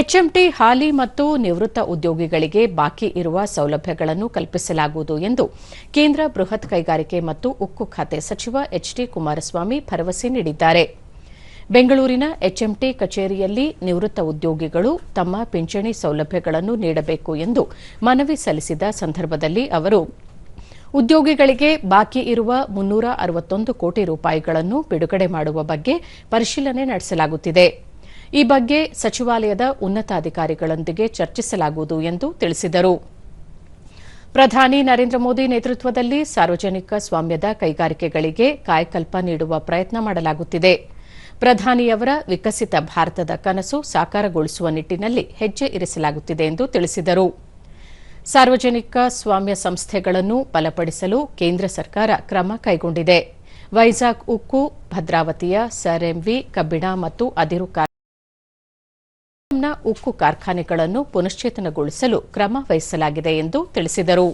HMT ಹಾಲಿ ಮತ್ತು ನಿವೃತ್ತ ಉದ್ಯೋಗಿಗಳಿಗೆ ಬಾಕಿ ಇರುವ ಸೌಲಭ್ಯಗಳನ್ನು ಕಲ್ಪಿಸಲಾಗುವುದು ಎಂದು ಕೇಂದ್ರ ಬೃಹತ್ ಕೈಗಾರಿಕೆ ಮತ್ತು ಉಕ್ಕು ಖಾತೆ ಸಚಿವ ಎಚ್ಡಿ ಕುಮಾರಸ್ವಾಮಿ ಭರವಸೆ ನೀಡಿದ್ದಾರೆ. ಬೆಂಗಳೂರಿನ ಎಚ್ಎಂಟಿ ಕಚೇರಿಯಲ್ಲಿ ನಿವೃತ್ತ ಉದ್ಯೋಗಿಗಳು ತಮ್ಮ ಪಿಂಚಣಿ ಸೌಲಭ್ಯಗಳನ್ನು ನೀಡಬೇಕು ಎಂದು ಮನವಿ ಸಲ್ಲಿಸಿದ ಸಂದರ್ಭದಲ್ಲಿ ಅವರು, ಉದ್ಯೋಗಿಗಳಿಗೆ ಬಾಕಿ ಇರುವ ಮುನ್ನೂರ ಅರವತ್ತೊಂದು ಕೋಟಿ ರೂಪಾಯಿಗಳನ್ನು ಬಿಡುಗಡೆ ಮಾಡುವ ಬಗ್ಗೆ ಪರಿಶೀಲನೆ ನಡೆಸಲಾಗುತ್ತಿದೆ. ಈ ಬಗ್ಗೆ ಸಚಿವಾಲಯದ ಉನ್ನತಾಧಿಕಾರಿಗಳೊಂದಿಗೆ ಚರ್ಚಿಸಲಾಗುವುದು ಎಂದು ತಿಳಿಸಿದರು. ಪ್ರಧಾನಿ ನರೇಂದ್ರ ಮೋದಿ ನೇತೃತ್ವದಲ್ಲಿ ಸಾರ್ವಜನಿಕ ಸ್ವಾಮ್ಯದ ಕೈಗಾರಿಕೆಗಳಿಗೆ ಕಾಯಕಲ್ಪ ನೀಡುವ ಪ್ರಯತ್ನ ಮಾಡಲಾಗುತ್ತಿದೆ. ಪ್ರಧಾನಿಯವರ ವಿಕಸಿತ ಭಾರತದ ಕನಸು ಸಾಕಾರಗೊಳಿಸುವ ನಿಟ್ಟಿನಲ್ಲಿ ಹೆಜ್ಜೆ ಇರಿಸಲಾಗುತ್ತಿದೆ ಎಂದು ತಿಳಿಸಿದರು. ಸಾರ್ವಜನಿಕ ಸ್ವಾಮ್ಯ ಸಂಸ್ಥೆಗಳನ್ನು ಬಲಪಡಿಸಲು ಕೇಂದ್ರ ಸರ್ಕಾರ ಕ್ರಮ ಕೈಗೊಂಡಿದೆ. ವೈಜಾಗ್ ಉಕ್ಕು, ಭದ್ರಾವತಿಯ ಸರ್ ಎಂವಿ ಕಬ್ಬಿಣ ಮತ್ತು ಅದಿರು ಉಕ್ಕು ಕಾರ್ಖಾನೆಗಳನ್ನು ಪುನಶ್ಚೇತನಗೊಳಿಸಲು ಕ್ರಮ ವಹಿಸಲಾಗಿದೆ ಎಂದು ತಿಳಿಸಿದರು.